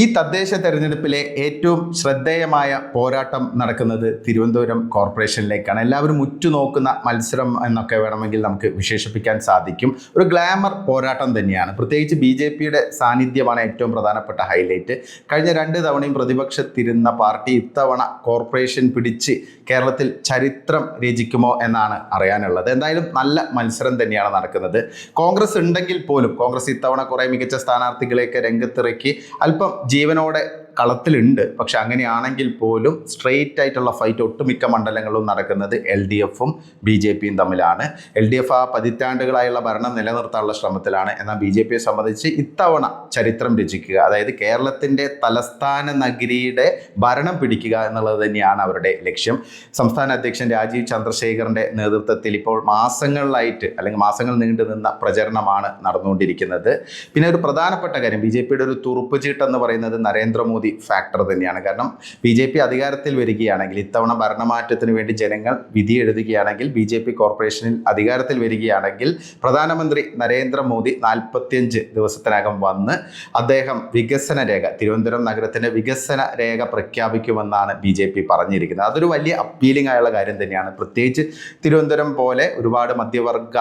ഈ തദ്ദേശ തെരഞ്ഞെടുപ്പിലെ ഏറ്റവും ശ്രദ്ധേയമായ പോരാട്ടം നടക്കുന്നത് തിരുവനന്തപുരം കോർപ്പറേഷനിലേക്കാണ്. എല്ലാവരും ഉറ്റുനോക്കുന്ന മത്സരം എന്നൊക്കെ വേണമെങ്കിൽ നമുക്ക് വിശേഷിപ്പിക്കാൻ സാധിക്കും. ഒരു ഗ്ലാമർ പോരാട്ടം തന്നെയാണ്. പ്രത്യേകിച്ച് ബി ജെ പിയുടെ സാന്നിധ്യമാണ് ഏറ്റവും പ്രധാനപ്പെട്ട ഹൈലൈറ്റ്. കഴിഞ്ഞ രണ്ട് തവണയും പ്രതിപക്ഷത്തിരുന്ന പാർട്ടി ഇത്തവണ കോർപ്പറേഷൻ പിടിച്ച് കേരളത്തിൽ ചരിത്രം രചിക്കുമോ എന്നാണ് അറിയാനുള്ളത്. എന്തായാലും നല്ല മത്സരം തന്നെയാണ് നടക്കുന്നത്. കോൺഗ്രസ് ഉണ്ടെങ്കിൽ പോലും കോൺഗ്രസ് ഇത്തവണ കുറേ മികച്ച സ്ഥാനാർത്ഥികളെയൊക്കെ രംഗത്തിറക്കി അല്പം ജീവനോടെ കളത്തിലുണ്ട്. പക്ഷെ അങ്ങനെയാണെങ്കിൽ പോലും സ്ട്രെയിറ്റ് ആയിട്ടുള്ള ഫൈറ്റ് ഒട്ടുമിക്ക മണ്ഡലങ്ങളും നടക്കുന്നത് എൽ ഡി എഫും ബി ജെ പിയും തമ്മിലാണ്. എൽ ഡി എഫ് ആ പതിറ്റാണ്ടുകളായുള്ള ഭരണം നിലനിർത്താനുള്ള ശ്രമത്തിലാണ്. എന്നാൽ ബി ജെ പിയെ സംബന്ധിച്ച് ഇത്തവണ ചരിത്രം രചിക്കുക അതായത് കേരളത്തിന്റെ തലസ്ഥാന നഗരിയുടെ ഭരണം പിടിക്കുക എന്നുള്ളത് തന്നെയാണ് അവരുടെ ലക്ഷ്യം. സംസ്ഥാന അധ്യക്ഷൻ രാജീവ് ചന്ദ്രശേഖറിന്റെ നേതൃത്വത്തിൽ ഇപ്പോൾ മാസങ്ങളിലായിട്ട് അല്ലെങ്കിൽ മാസങ്ങൾ നീണ്ടു നിന്ന പ്രചരണമാണ് നടന്നുകൊണ്ടിരിക്കുന്നത്. പിന്നെ ഒരു പ്രധാനപ്പെട്ട കാര്യം ബി ജെ പിയുടെ ഒരു തുറുപ്പ് ചീട്ടെന്ന് പറയുന്നത് നരേന്ദ്രമോദി ഫാക്ടർ തന്നെയാണ്. കാരണം ബി ജെ പി അധികാരത്തിൽ വരികയാണെങ്കിൽ ഇത്തവണ ഭരണമാറ്റത്തിന് വേണ്ടി ജനങ്ങൾ വിധി എഴുതുകയാണെങ്കിൽ ബി ജെ പി കോർപ്പറേഷനിൽ അധികാരത്തിൽ വരികയാണെങ്കിൽ പ്രധാനമന്ത്രി നരേന്ദ്രമോദി നാൽപ്പത്തിയഞ്ച് ദിവസത്തിനകം വന്ന് അദ്ദേഹം വികസന രേഖ തിരുവനന്തപുരം നഗരത്തിന്റെ വികസന രേഖ പ്രഖ്യാപിക്കുമെന്നാണ് ബി ജെ പി പറഞ്ഞിരിക്കുന്നത്. അതൊരു വലിയ അപ്പീലിംഗ് ആയുള്ള കാര്യം തന്നെയാണ്. പ്രത്യേകിച്ച് തിരുവനന്തപുരം പോലെ ഒരുപാട് മധ്യവർഗ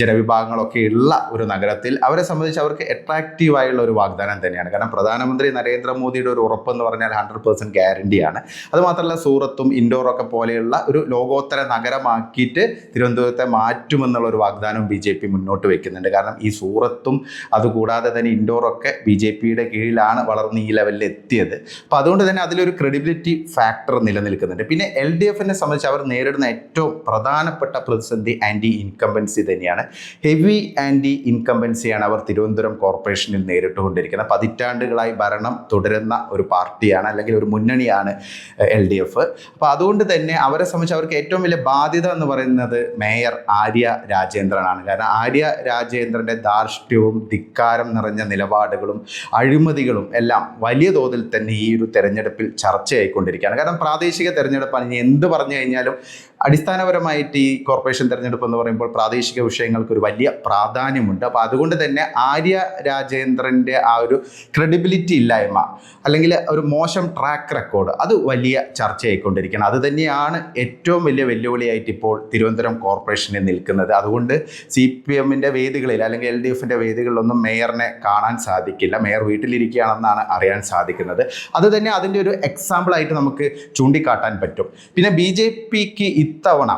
ജനവിഭാഗങ്ങളൊക്കെ ഉള്ള ഒരു നഗരത്തിൽ അവരെ സംബന്ധിച്ച് അവർക്ക് അട്രാക്റ്റീവായുള്ള ഒരു വാഗ്ദാനം തന്നെയാണ്. കാരണം പ്രധാനമന്ത്രി നരേന്ദ്രമോദിയുടെ ഒരു ഉറപ്പെന്ന് പറഞ്ഞാൽ ഹൺഡ്രഡ് പേഴ്സന്റ് ഗ്യാരണ്ടിയാണ് അതുമാത്രമല്ല സൂറത്തും ഇൻഡോറൊക്കെ പോലെയുള്ള ഒരു ലോകോത്തര നഗരമാക്കിയിട്ട് തിരുവനന്തപുരത്തെ മാറ്റുമെന്നുള്ള ഒരു വാഗ്ദാനം ബി ജെ പി മുന്നോട്ട് വെക്കുന്നുണ്ട്. കാരണം ഈ സൂറത്തും അതുകൂടാതെ തന്നെ ഇൻഡോറൊക്കെ ബി ജെ പിയുടെ കീഴിലാണ് വളർന്ന് ഈ ലെവലിൽ എത്തിയത്. അപ്പോൾ അതുകൊണ്ട് തന്നെ അതിലൊരു ക്രെഡിബിലിറ്റി ഫാക്ടർ നിലനിൽക്കുന്നുണ്ട്. പിന്നെ എൽ ഡി എഫിനെ സംബന്ധിച്ച് അവർ നേരിടുന്ന ഏറ്റവും പ്രധാനപ്പെട്ട പ്രതിസന്ധി ആന്റി ഇൻകംബൻസി തന്നെയാണ്. ഹെവി ആന്റി ഇൻകംബൻസിയാണ് അവർ തിരുവനന്തപുരം കോർപ്പറേഷനിൽ നേരിട്ടുകൊണ്ടിരിക്കുന്നത്. പതിറ്റാണ്ടുകളായി ഭരണം തുടരുന്ന ഒരു പാർട്ടിയാണ് അല്ലെങ്കിൽ ഒരു മുന്നണിയാണ് എൽ ഡി എഫ്. അപ്പോൾ അതുകൊണ്ട് തന്നെ അവരെ സംബന്ധിച്ച് അവർക്ക് ഏറ്റവും വലിയ ബാധ്യത എന്ന് പറയുന്നത് മേയർ ആര്യ രാജേന്ദ്രനാണ്. കാരണം ആര്യ രാജേന്ദ്രന്റെ ധാർഷ്ട്യവും ധിക്കാരം നിറഞ്ഞ നിലപാടുകളും അഴിമതികളും എല്ലാം വലിയ തോതിൽ തന്നെ ഈ ഒരു തെരഞ്ഞെടുപ്പിൽ ചർച്ചയായിക്കൊണ്ടിരിക്കുകയാണ്. കാരണം പ്രാദേശിക തെരഞ്ഞെടുപ്പാണ്. ഇനി എന്ത് പറഞ്ഞു കഴിഞ്ഞാലും അടിസ്ഥാനപരമായിട്ട് ഈ കോർപ്പറേഷൻ തെരഞ്ഞെടുപ്പ് എന്ന് പറയുമ്പോൾ പ്രാദേശിക വിഷയങ്ങൾക്ക് ഒരു വലിയ പ്രാധാന്യമുണ്ട്. അപ്പോൾ അതുകൊണ്ട് തന്നെ ആര്യ രാജേന്ദ്രന്റെ ആ ഒരു ക്രെഡിബിലിറ്റി ഇല്ലായ്മ അല്ലെങ്കിൽ ഒരു മോശം ട്രാക്ക് റെക്കോർഡ് അത് വലിയ ചർച്ചയായിക്കൊണ്ടിരിക്കണം. അത് തന്നെയാണ് ഏറ്റവും വലിയ വെല്ലുവിളിയായിട്ട് ഇപ്പോൾ തിരുവനന്തപുരം കോർപ്പറേഷനിൽ നിൽക്കുന്നത്. അതുകൊണ്ട് സി പി എമ്മിന്റെ വേദികളിൽ അല്ലെങ്കിൽ എൽ ഡി എഫിന്റെ വേദികളിലൊന്നും മേയറിനെ കാണാൻ സാധിക്കില്ല. മേയർ വീട്ടിലിരിക്കുകയാണെന്നാണ് അറിയാൻ സാധിക്കുന്നത്. അത് തന്നെ അതിന്റെ ഒരു എക്സാമ്പിളായിട്ട് നമുക്ക് ചൂണ്ടിക്കാട്ടാൻ പറ്റും. പിന്നെ ബി ജെ പിക്ക് ഇത്തവണ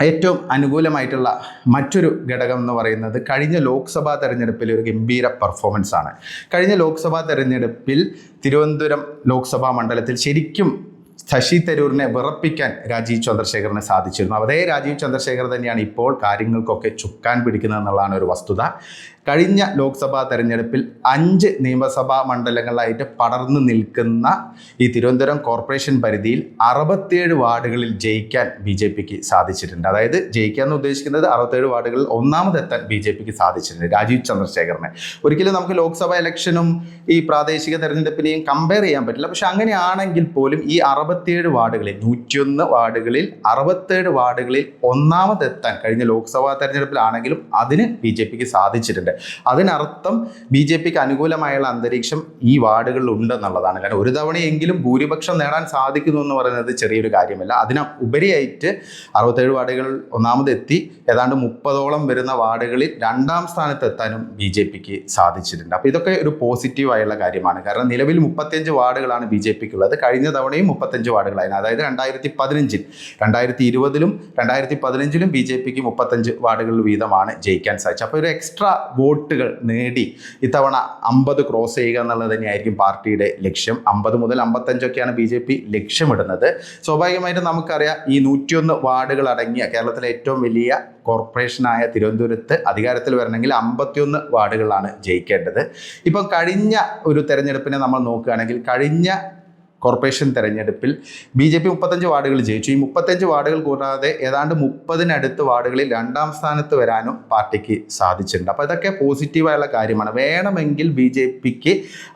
ഏറ്റവും അനുകൂലമായിട്ടുള്ള മറ്റൊരു ഘടകം എന്ന് പറയുന്നത് കഴിഞ്ഞ ലോക്സഭാ തെരഞ്ഞെടുപ്പിൽ ഒരു ഗംഭീര പെർഫോമൻസ് ആണ്. കഴിഞ്ഞ ലോക്സഭാ തെരഞ്ഞെടുപ്പിൽ തിരുവനന്തപുരം ലോക്സഭാ മണ്ഡലത്തിൽ ശരിക്കും ശശി തരൂരിനെ വിറപ്പിക്കാൻ രാജീവ് ചന്ദ്രശേഖറിന് സാധിച്ചിരുന്നു. അതേ രാജീവ് ചന്ദ്രശേഖർ തന്നെയാണ് ഇപ്പോൾ കാര്യങ്ങൾക്കൊക്കെ ചുക്കാൻ പിടിക്കുന്നത് എന്നുള്ളതാണ് ഒരു വസ്തുത. കഴിഞ്ഞ ലോക്സഭാ തെരഞ്ഞെടുപ്പിൽ അഞ്ച് നിയമസഭാ മണ്ഡലങ്ങളായിട്ട് പടർന്നു നിൽക്കുന്ന ഈ തിരുവനന്തപുരം കോർപ്പറേഷൻ പരിധിയിൽ അറുപത്തിയേഴ് വാർഡുകളിൽ ജയിക്കാൻ ബി ജെ പിക്ക് സാധിച്ചിട്ടുണ്ട്. അതായത് ജയിക്കുക എന്ന് ഉദ്ദേശിക്കുന്നത് അറുപത്തേഴ് വാർഡുകളിൽ ഒന്നാമതെത്താൻ ബി ജെ പിക്ക് സാധിച്ചിട്ടുണ്ട് രാജീവ് ചന്ദ്രശേഖറിനെ ഒരിക്കലും നമുക്ക് ലോക്സഭാ ഇലക്ഷനും ഈ പ്രാദേശിക തെരഞ്ഞെടുപ്പിനെയും കമ്പയർ ചെയ്യാൻ പറ്റില്ല. പക്ഷെ അങ്ങനെയാണെങ്കിൽ പോലും ഈ അറുപത്തിയേഴ് വാർഡുകളിൽ നൂറ്റിയൊന്ന് വാർഡുകളിൽ അറുപത്തേഴ് വാർഡുകളിൽ ഒന്നാമതെത്താൻ കഴിഞ്ഞ ലോക്സഭാ തെരഞ്ഞെടുപ്പിലാണെങ്കിലും അതിന് ബി ജെ പിക്ക് സാധിച്ചിട്ടുണ്ട്. അതിനർത്ഥം ബി ജെ പിക്ക് അനുകൂലമായുള്ള അന്തരീക്ഷം ഈ വാർഡുകളിൽ ഉണ്ടെന്നുള്ളതാണ്. കാരണം ഒരു തവണയെങ്കിലും ഭൂരിപക്ഷം നേടാൻ സാധിക്കുന്നു എന്ന് പറയുന്നത് ചെറിയൊരു കാര്യമല്ല. അതിന് ഉപരിയായിട്ട് അറുപത്തേഴ് വാർഡുകൾ ഒന്നാമതെത്തി ഏതാണ്ട് മുപ്പതോളം വരുന്ന വാർഡുകളിൽ രണ്ടാം സ്ഥാനത്തെത്താനും ബി ജെ പിക്ക് സാധിച്ചിട്ടുണ്ട്. അപ്പോൾ ഇതൊക്കെ ഒരു പോസിറ്റീവായുള്ള കാര്യമാണ്. കാരണം നിലവിൽ മുപ്പത്തിയഞ്ച് വാർഡുകളാണ് ബി ജെ പിക്ക് ഉള്ളത്. കഴിഞ്ഞ തവണയും മുപ്പത്തഞ്ച് വാർഡുകളായിരുന്നു അതായത് രണ്ടായിരത്തി പതിനഞ്ചിൽ രണ്ടായിരത്തി ഇരുപതിലും രണ്ടായിരത്തി പതിനഞ്ചിലും ബി ജെ പിക്ക് മുപ്പത്തഞ്ച് വാർഡുകൾ വീതമാണ് ജയിക്കാൻ സാധിച്ചത്. അപ്പോൾ ഒരു എക്സ്ട്രാ വോട്ടുകൾ നേടി ഇത്തവണ അമ്പത് ക്രോസ് ചെയ്യുക എന്നുള്ളത് തന്നെയായിരിക്കും പാർട്ടിയുടെ ലക്ഷ്യം. അമ്പത് മുതൽ അമ്പത്തഞ്ചൊക്കെയാണ് ബി ജെ പി ലക്ഷ്യമിടുന്നത്. സ്വാഭാവികമായിട്ടും നമുക്കറിയാം ഈ നൂറ്റിയൊന്ന് വാർഡുകൾ അടങ്ങിയ കേരളത്തിലെ ഏറ്റവും വലിയ കോർപ്പറേഷനായ തിരുവനന്തപുരത്ത് അധികാരത്തിൽ വരണമെങ്കിൽ അമ്പത്തിയൊന്ന് വാർഡുകളാണ് ജയിക്കേണ്ടത്. ഇപ്പം കഴിഞ്ഞ ഒരു തെരഞ്ഞെടുപ്പിനെ നമ്മൾ നോക്കുകയാണെങ്കിൽ കഴിഞ്ഞ കോർപ്പറേഷൻ തെരഞ്ഞെടുപ്പിൽ ബി ജെ പി മുപ്പത്തഞ്ച് വാർഡുകൾ ജയിച്ചു. ഈ മുപ്പത്തഞ്ച് വാർഡുകൾ കൂടാതെ ഏതാണ്ട് മുപ്പതിനടുത്ത് വാർഡുകളിൽ രണ്ടാം സ്ഥാനത്ത് വരാനും പാർട്ടിക്ക് സാധിച്ചിട്ടുണ്ട്. അപ്പോൾ ഇതൊക്കെ പോസിറ്റീവായുള്ള കാര്യമാണ്. വേണമെങ്കിൽ ബി ജെ പിക്ക്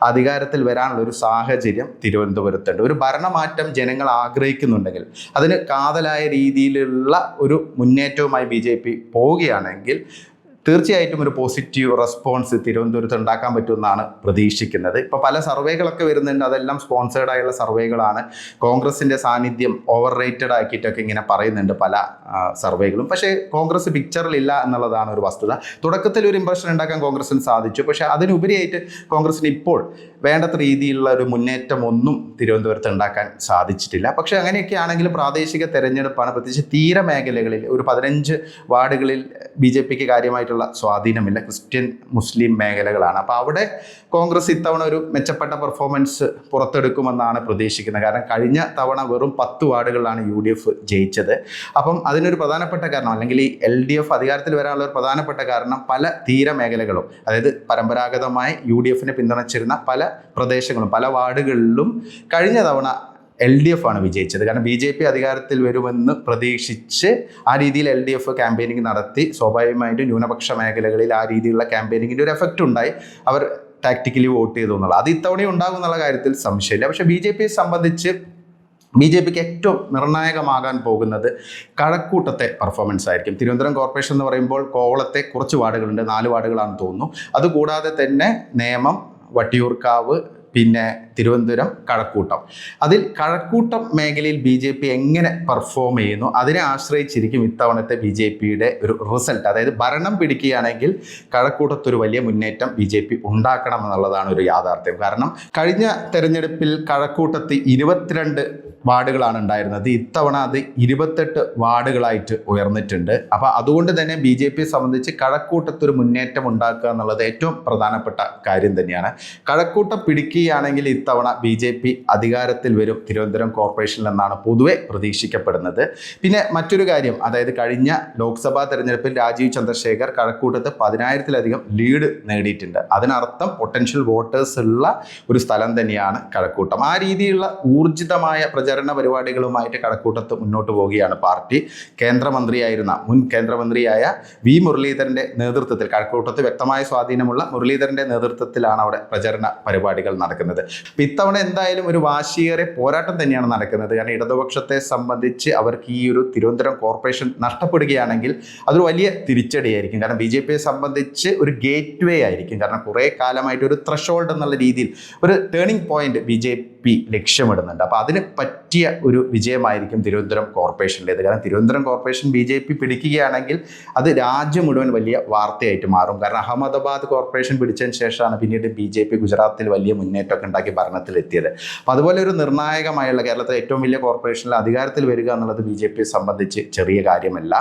അധികാരത്തിൽ വരാനുള്ള ഒരു സാഹചര്യം തിരുവനന്തപുരത്തുണ്ട്. ഒരു ഭരണമാറ്റം ജനങ്ങൾ ആഗ്രഹിക്കുന്നുണ്ടെങ്കിൽ അതിന് കാതലായ രീതിയിലുള്ള ഒരു മുന്നേറ്റവുമായി ബി ജെ പി പോവുകയാണെങ്കിൽ തീർച്ചയായിട്ടും ഒരു പോസിറ്റീവ് റെസ്പോൺസ് തിരുവനന്തപുരത്ത് ഉണ്ടാക്കാൻ പറ്റുമെന്നാണ് പ്രതീക്ഷിക്കുന്നത്. ഇപ്പോൾ പല സർവേകളൊക്കെ വരുന്നുണ്ട്. അതെല്ലാം സ്പോൺസേഡ് ആയുള്ള സർവേകളാണ്. കോൺഗ്രസിന്റെ സാന്നിധ്യം ഓവർ റേറ്റഡ് ആക്കിയിട്ടൊക്കെ ഇങ്ങനെ പറയുന്നുണ്ട് പല സർവേകളും. പക്ഷേ കോൺഗ്രസ് പിക്ചറിലില്ല എന്നുള്ളതാണ് ഒരു വസ്തുത. തുടക്കത്തിൽ ഒരു ഇമ്പ്രഷൻ ഉണ്ടാക്കാൻ കോൺഗ്രസിന് സാധിച്ചു. പക്ഷേ അതിനുപരിയായിട്ട് കോൺഗ്രസിന് ഇപ്പോൾ വേണ്ടത്ര രീതിയിലുള്ള ഒരു മുന്നേറ്റം ഒന്നും തിരുവനന്തപുരത്ത് ഉണ്ടാക്കാൻ സാധിച്ചിട്ടില്ല. പക്ഷേ അങ്ങനെയൊക്കെ ആണെങ്കിലും പ്രാദേശിക തെരഞ്ഞെടുപ്പാണ്. പ്രത്യേകിച്ച് തീരമേഖലകളിൽ ഒരു പതിനഞ്ച് വാർഡുകളിൽ ബി ജെ പിക്ക് കാര്യമായിട്ടുള്ള സ്വാധീനമില്ല. ക്രിസ്ത്യൻ മുസ്ലിം മേഖലകളാണ്. അപ്പോൾ അവിടെ കോൺഗ്രസ് ഇത്തവണ ഒരു മെച്ചപ്പെട്ട പെർഫോമൻസ് പുറത്തെടുക്കുമെന്നാണ് പ്രതീക്ഷിക്കുന്നത്. കാരണം കഴിഞ്ഞ തവണ വെറും പത്ത് വാർഡുകളിലാണ് യു ഡി എഫ് ജയിച്ചത്. അപ്പം അതിനൊരു പ്രധാനപ്പെട്ട കാരണം അല്ലെങ്കിൽ ഈ എൽ ഡി എഫ് അധികാരത്തിൽ വരാനുള്ള ഒരു പ്രധാനപ്പെട്ട കാരണം പല തീരമേഖലകളും അതായത് പരമ്പരാഗതമായി യു ഡി എഫിനെ പിന്തുണച്ചിരുന്ന പല പ്രദേശങ്ങളും പല വാർഡുകളിലും കഴിഞ്ഞ തവണ എൽ ഡി എഫ് ആണ് വിജയിച്ചത്. കാരണം ബി ജെ പി അധികാരത്തിൽ വരുമെന്ന് പ്രതീക്ഷിച്ച് ആ രീതിയിൽ എൽ ഡി എഫ് ക്യാമ്പയിനിങ് നടത്തി. സ്വാഭാവികമായിട്ടും ന്യൂനപക്ഷ മേഖലകളിൽ ആ രീതിയിലുള്ള ക്യാമ്പയിനിങ്ങിന്റെ ഒരു എഫക്റ്റ് ഉണ്ടായി. അവർ ടാക്ടിക്കലി വോട്ട് ചെയ്തു എന്നുള്ളത്. അത് ഇത്തവണ ഉണ്ടാകും എന്നുള്ള കാര്യത്തിൽ സംശയമില്ല. പക്ഷേ ബി ജെ പിയെ സംബന്ധിച്ച് ബി ജെ പിക്ക് ഏറ്റവും നിർണായകമാകാൻ പോകുന്നത് കഴക്കൂട്ടത്തെ പെർഫോമൻസ് ആയിരിക്കും. തിരുവനന്തപുരം കോർപ്പറേഷൻ എന്ന് പറയുമ്പോൾ കോവളത്തെ കുറച്ച് വാർഡുകളുണ്ട്. നാല് വാർഡുകളാണെന്ന് തോന്നുന്നു. അതുകൂടാതെ തന്നെ നേമം വട്ടിയൂർക്കാവ് പിന്നെ തിരുവനന്തപുരം കഴക്കൂട്ടം. അതിൽ കഴക്കൂട്ടം മേഖലയിൽ ബി ജെ പി എങ്ങനെ പെർഫോം ചെയ്യുന്നു അതിനെ ആശ്രയിച്ചിരിക്കും ഇത്തവണത്തെ ബി ജെ പിയുടെ ഒരു റിസൾട്ട് അതായത് ഭരണം പിടിക്കുകയാണെങ്കിൽ കഴക്കൂട്ടത്തൊരു വലിയ മുന്നേറ്റം ബി ജെ പി ഉണ്ടാക്കണം എന്നുള്ളതാണ് ഒരു യാഥാർത്ഥ്യം. കാരണം കഴിഞ്ഞ തെരഞ്ഞെടുപ്പിൽ കഴക്കൂട്ടത്ത് ഇരുപത്തിരണ്ട് വാർഡുകളാണ് ഉണ്ടായിരുന്നത്. ഇത്തവണ അത് ഇരുപത്തെട്ട് വാർഡുകളായിട്ട് ഉയർന്നിട്ടുണ്ട്. അപ്പോൾ അതുകൊണ്ട് തന്നെ ബി ജെ പിയെ സംബന്ധിച്ച് കഴക്കൂട്ടത്തൊരു മുന്നേറ്റം ഉണ്ടാക്കുക എന്നുള്ളത് ഏറ്റവും പ്രധാനപ്പെട്ട കാര്യം തന്നെയാണ്. കഴക്കൂട്ടം പിടിക്കുകയാണെങ്കിൽ ഇത്തവണ ബി ജെ പി അധികാരത്തിൽ വരും. തിരുവനന്തപുരം കോർപ്പറേഷനിൽ എന്നാണ് പൊതുവെ പ്രതീക്ഷിക്കപ്പെടുന്നത്. പിന്നെ മറ്റൊരു കാര്യം അതായത് കഴിഞ്ഞ ലോക്സഭാ തെരഞ്ഞെടുപ്പിൽ രാജീവ് ചന്ദ്രശേഖർ കഴക്കൂട്ടത്ത് പതിനായിരത്തിലധികം ലീഡ് നേടിയിട്ടുണ്ട്. അതിനർത്ഥം പൊട്ടൻഷ്യൽ വോട്ടേഴ്സ് ഉള്ള ഒരു സ്ഥലം തന്നെയാണ് കഴക്കൂട്ടം. ആ രീതിയിലുള്ള ഊർജിതമായ പ്രചരണ പരിപാടികളുമായിട്ട് കടക്കൂട്ടത്ത് മുന്നോട്ട് പോവുകയാണ് പാർട്ടി. കേന്ദ്രമന്ത്രിയായിരുന്ന മുൻ കേന്ദ്രമന്ത്രിയായ വി മുരളീധരന്റെ നേതൃത്വത്തിൽ കഴക്കൂട്ടത്ത് വ്യക്തമായ സ്വാധീനമുള്ള മുരളീധരന്റെ നേതൃത്വത്തിലാണ് അവിടെ പ്രചരണ പരിപാടികൾ നടക്കുന്നത്. അപ്പം ഇത്തവണ എന്തായാലും ഒരു വാശിയേറെ പോരാട്ടം തന്നെയാണ് നടക്കുന്നത്. കാരണം ഇടതുപക്ഷത്തെ സംബന്ധിച്ച് അവർക്ക് ഈ ഒരു തിരുവനന്തപുരം കോർപ്പറേഷൻ നഷ്ടപ്പെടുകയാണെങ്കിൽ അതൊരു വലിയ തിരിച്ചടിയായിരിക്കും. കാരണം ബി ജെ പിയെ സംബന്ധിച്ച് ഒരു ഗേറ്റ് വേ ആയിരിക്കും. കാരണം കുറേ കാലമായിട്ട് ഒരു ത്രഷോൾഡ് എന്നുള്ള രീതിയിൽ ഒരു turning point B J P ലക്ഷ്യമിടുന്നുണ്ട്. അപ്പോൾ അതിന് പറ്റിയ ഒരു വിജയമായിരിക്കും തിരുവനന്തപുരം കോർപ്പറേഷനിലേത്. കാരണം Thiruvananthapuram corporation B J P പിടിക്കുകയാണെങ്കിൽ അത് രാജ്യം മുഴുവൻ വലിയ വാർത്തയായിട്ട് മാറും. കാരണം അഹമ്മദാബാദ് കോർപ്പറേഷൻ പിടിച്ചതിന് ശേഷമാണ് പിന്നീട് ബി ജെ പി ഗുജറാത്തിൽ വലിയ മുന്നേറ്റമൊക്കെ ഉണ്ടാക്കി ഭരണത്തിലെത്തിയത്. അപ്പോൾ അതുപോലെ ഒരു നിർണായകമായുള്ള കേരളത്തിലെ ഏറ്റവും വലിയ കോർപ്പറേഷനിൽ അധികാരത്തിൽ വരിക എന്നുള്ളത് ബി ജെ പിയെ സംബന്ധിച്ച് ചെറിയ കാര്യമല്ല.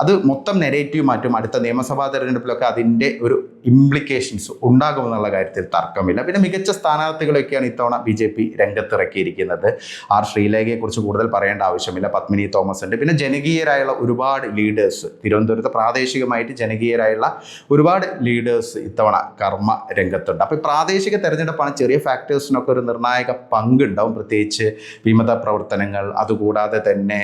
അത് മൊത്തം നെഗറ്റീവ് മാറ്റും. അടുത്ത നിയമസഭാ തെരഞ്ഞെടുപ്പിലൊക്കെ അതിന്റെ ഒരു ഇംപ്ലിക്കേഷൻസ് ഉണ്ടാകുമെന്നുള്ള കാര്യത്തിൽ തർക്കമില്ല. പിന്നെ മികച്ച സ്ഥാനാർത്ഥികളൊക്കെയാണ് ഇത്തവണ ബി ജെ പി രംഗത്തിറക്കിയിരിക്കുന്നത്. ആർ ശ്രീലേഖയെക്കുറിച്ച് കൂടുതൽ പറയേണ്ട ആവശ്യമില്ല. പത്മിനി തോമസ് ഉണ്ട് പിന്നെ ജനകീയരായുള്ള ഒരുപാട് ലീഡേഴ്സ് തിരുവനന്തപുരത്ത് പ്രാദേശികമായിട്ട് ജനകീയരായുള്ള ഒരുപാട് ലീഡേഴ്സ് ഇത്തവണ കർമ്മ രംഗത്തുണ്ട്. അപ്പോൾ പ്രാദേശിക തെരഞ്ഞെടുപ്പാണ് ചെറിയ ഫാക്ടേഴ്സിനൊക്കെ ഒരു നിർണായക പങ്കുണ്ടാവും. പ്രത്യേകിച്ച് വിമത പ്രവർത്തനങ്ങൾ അതുകൂടാതെ തന്നെ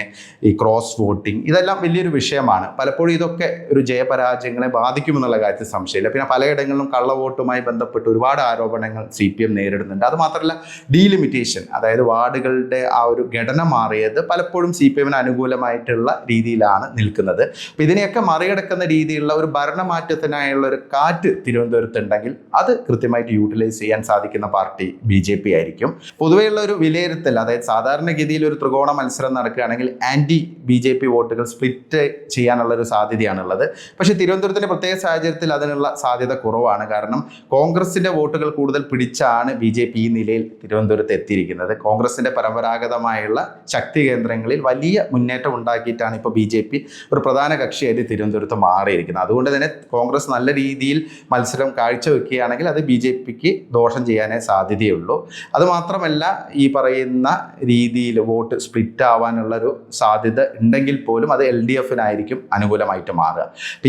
ഈ ക്രോസ് വോട്ടിംഗ് ഇതെല്ലാം വലിയൊരു വിഷയമാണ്. പലപ്പോഴും ഇതൊക്കെ ഒരു ജയപരാജയങ്ങളെ ബാധിക്കുമെന്നുള്ള കാര്യത്തിൽ സംശയമില്ല. പിന്നെ പലയിടങ്ങളിലും കള്ളവോട്ടുമായി ബന്ധപ്പെട്ട് ഒരുപാട് ആരോപണങ്ങൾ സി പി എം നേരിടുന്നുണ്ട് അതുമാത്രമല്ല ഡീലിമിറ്റേഷൻ അതായത് വാർഡുകളുടെ ആ ഒരു ഘടന മാറിയത് പലപ്പോഴും സി പി എമ്മിന് അനുകൂലമായിട്ടുള്ള രീതിയിലാണ് നിൽക്കുന്നത്. അപ്പം ഇതിനെയൊക്കെ മറികടക്കുന്ന രീതിയിലുള്ള ഒരു ഭരണമാറ്റത്തിനായുള്ള ഒരു കാറ്റ് തിരുവനന്തപുരത്തുണ്ടെങ്കിൽ അത് കൃത്യമായിട്ട് യൂട്ടിലൈസ് ചെയ്യാൻ സാധിക്കുന്ന പാർട്ടി ബി ജെ പി ആയിരിക്കും. പൊതുവെയുള്ള ഒരു വിലയിരുത്തൽ അതായത് സാധാരണഗതിയിൽ ഒരു ത്രികോണ മത്സരം നടക്കുകയാണെങ്കിൽ ആന്റി ബി ജെ പി വോട്ടുകൾ സ്പ്ലിറ്റ് ചെയ്യാനുള്ള ഒരു സാധ്യതയാണുള്ളത്. പക്ഷേ തിരുവനന്തപുരത്തിന്റെ പ്രത്യേക സാഹചര്യത്തിൽ അതിനുള്ള സാധ്യത കുറവാണ്. കാരണം കോൺഗ്രസിന്റെ വോട്ടുകൾ കൂടുതൽ പിടിച്ചാണ് ബി ജെ പി ഈ നിലയിൽ തിരുവനന്തപുരത്ത് എത്തിയിരിക്കുന്നത്. കോൺഗ്രസിന്റെ പരമ്പരാഗതമായുള്ള ശക്തി കേന്ദ്രങ്ങളിൽ വലിയ മുന്നേറ്റം ഉണ്ടാക്കിയിട്ടാണ് ഇപ്പോൾ ബി ജെ പി ഒരു പ്രധാന കക്ഷിയായിട്ട് തിരുവനന്തപുരത്ത് മാറിയിരിക്കുന്നത്. അതുകൊണ്ട് തന്നെ കോൺഗ്രസ് നല്ല രീതിയിൽ മത്സരം കാഴ്ചവെക്കുകയാണെങ്കിൽ അത് ബി ജെ പിക്ക് ദോഷം ചെയ്യാനേ സാധ്യതയുള്ളൂ. അതുമാത്രമല്ല ഈ പറയുന്ന രീതിയിൽ വോട്ട് സ്പ്ലിറ്റ് ആവാനുള്ളൊരു സാധ്യത ഉണ്ടെങ്കിൽ പോലും അത് എൽ ഡി എഫിനായിരിക്കും അനുകൂലമായിട്ട് മാറുക.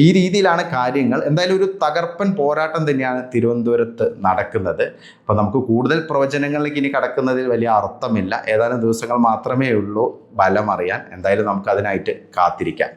ഈ രീതിയിലാണ് കാര്യങ്ങൾ. എന്തായാലും ഒരു തകർപ്പൻ പോരാട്ടം തന്നെയാണ് തിരുവനന്തപുരത്ത് നടക്കുന്നത്. അപ്പോൾ നമുക്ക് കൂടുതൽ പ്രവചനങ്ങളിലേക്ക് ഇനി കടക്കുന്നതിൽ വലിയ അർത്ഥമില്ല. ഏതാനും ദിവസങ്ങൾ മാത്രമേ ഉള്ളൂ ബലമറിയാൻ എന്തായാലും നമുക്ക് അതിനായിട്ട് കാത്തിരിക്കാം.